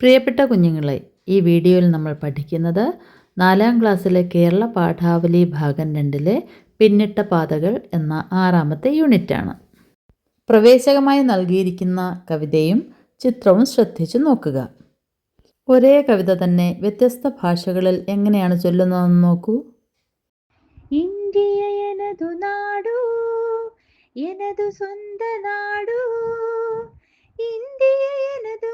പ്രിയപ്പെട്ട കുഞ്ഞുങ്ങളെ ഈ വീഡിയോയിൽ നമ്മൾ പഠിക്കുന്നത് നാലാം ക്ലാസ്സിലെ കേരള പാഠാവലി ഭാഗം രണ്ടിലെ പിന്നിട്ട പാതകൾ എന്ന ആറാമത്തെ യൂണിറ്റാണ്. പ്രവേശകമായി നൽകിയിരിക്കുന്ന കവിതയും ചിത്രവും ശ്രദ്ധിച്ചു നോക്കുക. ഒരേ കവിത തന്നെ വ്യത്യസ്ത ഭാഷകളിൽ എങ്ങനെയാണ് ചൊല്ലുന്നതെന്ന് നോക്കൂ. ഇന്ത്യ എനതു നാടു എനതു സ്വന്ത നാടു ഇന്ത്യ എനതു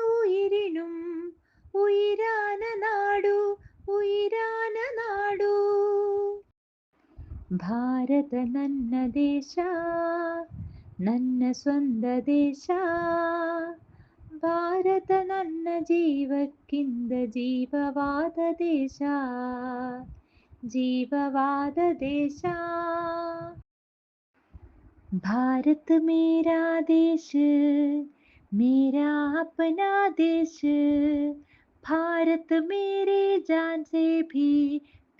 ഉയിരാന നാടു ಉಯಿರಾನ ನಾಡು ಭಾರತ ನನ್ನ ದೇಶ ನನ್ನ ಸ್ವಂತ ದೇಶ ಭಾರತ ನನ್ನ ಜೀವಕ್ಕಿಂದ ಜೀವವಾದ ದೇಶ ಜೀವವಾದ ದೇಶ भारत मेरा देश मेरा अपना देश भारत मेरे जान से भी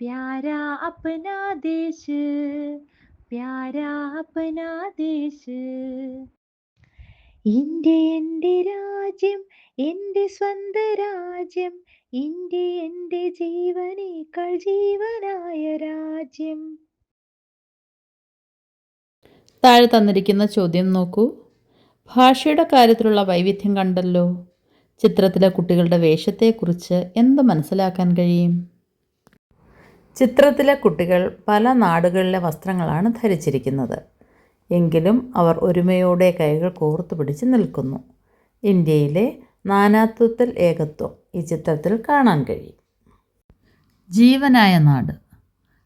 प्यारा अपना देश प्यारा अपना देश ഇന്ത്യ എൻ്റെ രാജ്യം എൻ്റെ സ്വന്ത രാജ്യം ഇന്ത്യ എൻ്റെ ജീവനേക്കാൾ ജീവനായ രാജ്യം താഴെ തന്നിരിക്കുന്ന ചോദ്യം നോക്കൂ ഭാഷയുടെ കാര്യത്തിലുള്ള വൈവിധ്യം കണ്ടല്ലോ ചിത്രത്തിലെ കുട്ടികളുടെ വേഷത്തെക്കുറിച്ച് എന്ത് മനസ്സിലാക്കാൻ കഴിയും? ചിത്രത്തിലെ കുട്ടികൾ പല നാടുകളിലെ വസ്ത്രങ്ങളാണ് ധരിച്ചിരിക്കുന്നത്. എങ്കിലും അവർ ഒരുമയോടെ കൈകൾ കോർത്തു പിടിച്ച് നിൽക്കുന്നു. ഇന്ത്യയിലെ നാനാത്വത്തിൽ ഏകത്വം ഈ ചിത്രത്തിൽ കാണാൻ കഴിയും. ജീവനായ നാട്.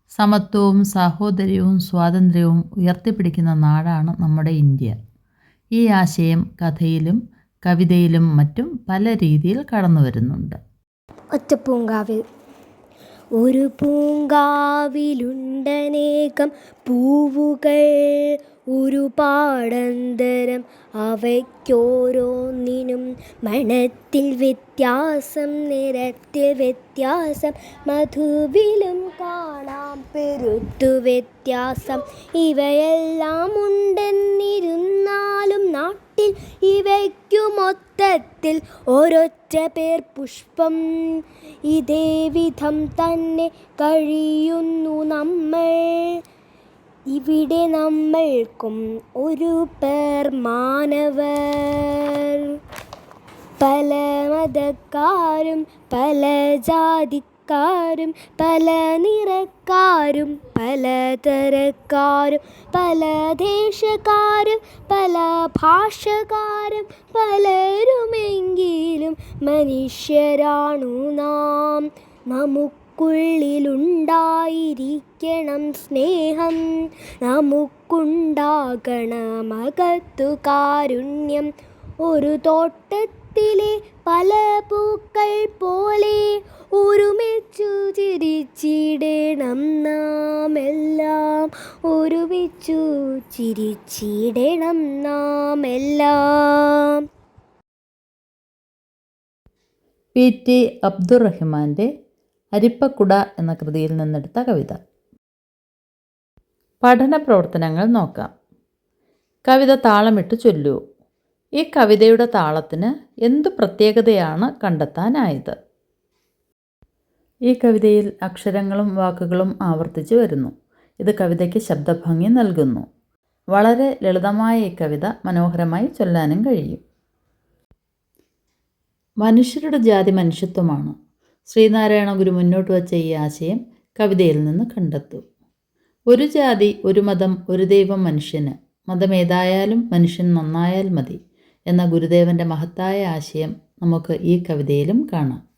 സമത്വവും സാഹോദര്യവും സ്വാതന്ത്ര്യവും ഉയർത്തിപ്പിടിക്കുന്ന നാടാണ് നമ്മുടെ ഇന്ത്യ. ഈ ആശയം കഥയിലും കവിതയിലും മറ്റും പല രീതിയിൽ കടന്നു വരുന്നുണ്ട്. ഒറ്റപ്പൂങ്കാവിൽ ഒരു പൂങ്കാവിലുണ്ടനേകം പൂവുകൾ. ഒരു പാടന്തരം അവയ്ക്കോരോന്നിനും മണത്തിൽ വ്യത്യാസം നിറത്തിൽ വ്യത്യാസം മധുവിലും കാണാം പെരുത്തു വ്യത്യാസം. ഇവയെല്ലാം ഉണ്ടെന്നിരുന്നാലും നാട്ടിൽ ഇവയ്ക്കു മൊത്തത്തിൽ ഒരൊറ്റ പേർ പുഷ്പം. ഇതേ വിധം തന്നെ കഴിയുന്നു നമ്മൾ. ഇവിടെ നമ്മൾക്കും ഒരു പേർ മാനവർ. പല മതക്കാരും പല ജാതിക്കാരും പല നിറക്കാരും പല തരക്കാരും പല ദേശക്കാരും പല ഭാഷകാരും പലരുമെങ്കിലും മനുഷ്യരാണു നാം. നമുക്കുള്ളിലുണ്ടായിരിക്കണം സ്നേഹം. നമുക്കുണ്ടാകണമകത്തു കാരുണ്യം. ഒരു തോട്ടത്തിലെ പല പൂക്കൾ പോലെ ഒരുമിച്ചു ചിരിച്ചിടണം നാം എല്ലാം ഒരുമിച്ചു ചിരിച്ചിടണം നാം എല്ലാം പി. ടി. അബ്ദുറഹ്മാന്റെ അരിപ്പക്കുട എന്ന കൃതിയിൽ നിന്നെടുത്ത കവിത. പഠന പ്രവർത്തനങ്ങൾ നോക്കാം. കവിത താളമിട്ട് ചൊല്ലൂ. ഈ കവിതയുടെ താളത്തിന് എന്തു പ്രത്യേകതയാണ് കണ്ടെത്താനായത്? ഈ കവിതയിൽ അക്ഷരങ്ങളും വാക്കുകളും ആവർത്തിച്ചു വരുന്നു. ഇത് കവിതയ്ക്ക് ശബ്ദഭംഗി നൽകുന്നു. വളരെ ലളിതമായ ഈ കവിത മനോഹരമായി ചൊല്ലാനും കഴിയും. മനുഷ്യരുടെ ജാതി മനുഷ്യത്വമാണ്. ശ്രീനാരായണ ഗുരു മുന്നോട്ട് വച്ച ഈ ആശയം കവിതയിൽ നിന്ന് കണ്ടെത്തു. ഒരു ജാതി ഒരു മതം ഒരു ദൈവം മനുഷ്യന്. മതമേതായാലും മനുഷ്യൻ നന്നായാൽ മതി. എന്ന ഗുരുദേവന്റെ മഹത്തായ ആശയം നമുക്ക് ഈ കവിതയിലും കാണാം.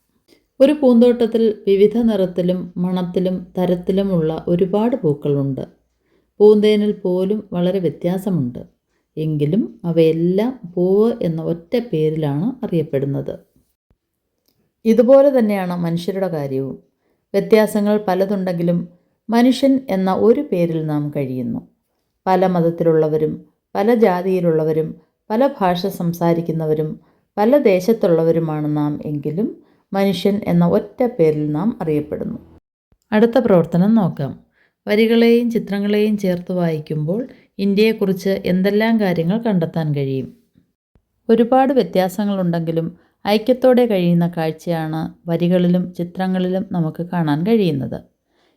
ഒരു പൂന്തോട്ടത്തിൽ വിവിധ നിറത്തിലും മണത്തിലും തരത്തിലുമുള്ള ഒരുപാട് പൂക്കളുണ്ട്. പൂന്തേനിൽ പോലും വളരെ വ്യത്യാസമുണ്ട്. എങ്കിലും അവയെല്ലാം പൂവ് എന്ന ഒറ്റ പേരിലാണ് അറിയപ്പെടുന്നത്. ഇതുപോലെ തന്നെയാണ് മനുഷ്യരുടെ കാര്യവും. വ്യത്യാസങ്ങൾ പലതുണ്ടെങ്കിലും മനുഷ്യൻ എന്ന ഒരു പേരിൽ നാം കഴിയുന്നു. പല മതത്തിലുള്ളവരും പല ജാതിയിലുള്ളവരും പല ഭാഷ സംസാരിക്കുന്നവരും പല ദേശത്തുള്ളവരുമാണ് നാം എങ്കിലും മനുഷ്യൻ എന്ന ഒറ്റ പേരിൽ നാം അറിയപ്പെടുന്നു. അടുത്ത പ്രവർത്തനം നോക്കാം. വരികളെയും ചിത്രങ്ങളെയും ചേർത്ത് വായിക്കുമ്പോൾ ഇന്ത്യയെക്കുറിച്ച് എന്തെല്ലാം കാര്യങ്ങൾ കണ്ടെത്താൻ കഴിയും? ഒരുപാട് വ്യത്യാസങ്ങളുണ്ടെങ്കിലും ഐക്യത്തോടെ കഴിയുന്ന കാഴ്ചയാണ് വരികളിലും ചിത്രങ്ങളിലും നമുക്ക് കാണാൻ കഴിയുന്നത്.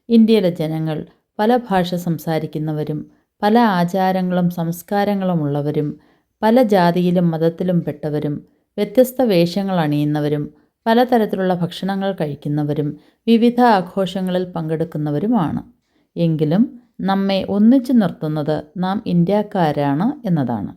ഇന്ത്യയിലെ ജനങ്ങൾ പല ഭാഷ സംസാരിക്കുന്നവരും പല ആചാരങ്ങളും സംസ്കാരങ്ങളും ഉള്ളവരും പല ജാതിയിലും മതത്തിലും പെട്ടവരും വ്യത്യസ്ത വേഷങ്ങൾ അണിയുന്നവരും പലതരത്തിലുള്ള ഭക്ഷണങ്ങൾ കഴിക്കുന്നവരും വിവിധ ആഘോഷങ്ങളിൽ പങ്കെടുക്കുന്നവരുമാണ്. എങ്കിലും നമ്മെ ഒന്നിച്ചു നിർത്തുന്നത് നാം ഇന്ത്യക്കാരാണ് എന്നതാണ്.